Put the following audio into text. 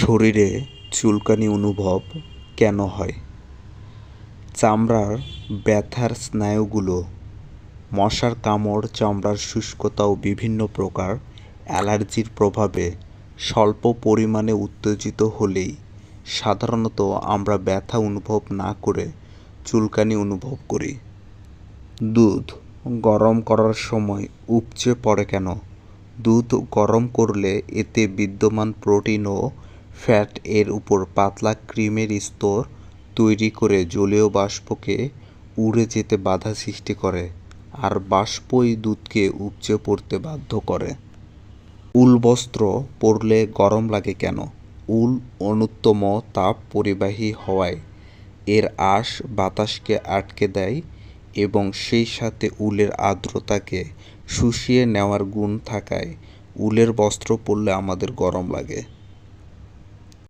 শরীরে চুলকানি অনুভব কেন হয়? চামড়ার ব্যথার স্নায়ুগুলো, মশার কামড়, চামড়ার শুষ্কতা ও বিভিন্ন প্রকার অ্যালার্জির প্রভাবে স্বল্প পরিমাণে উত্তেজিত হলেই সাধারণত আমরা ব্যথা অনুভব না করে চুলকানি অনুভব করি। দুধ গরম করার সময় উপচে পড়ে কেন? দুধ গরম করলে এতে বিদ্যমান প্রোটিন ও ফ্যাট এর উপর পাতলা ক্রিমের স্তর তৈরি করে জলীয় বাষ্পকে উড়ে যেতে বাধা সৃষ্টি করে আর বাষ্পই দুধকে উপচে পড়তে বাধ্য করে। উল বস্ত্র পরলে গরম লাগে কেন? উল অন্যতম তাপ পরিবাহী হওয়ায় এর আশ বাতাসকে আটকে দেয় এবং সেই সাথে উলের আর্দ্রতাকে শুষিয়ে নেওয়ার গুণ থাকায় উলের বস্ত্র পরলে আমাদের গরম লাগে।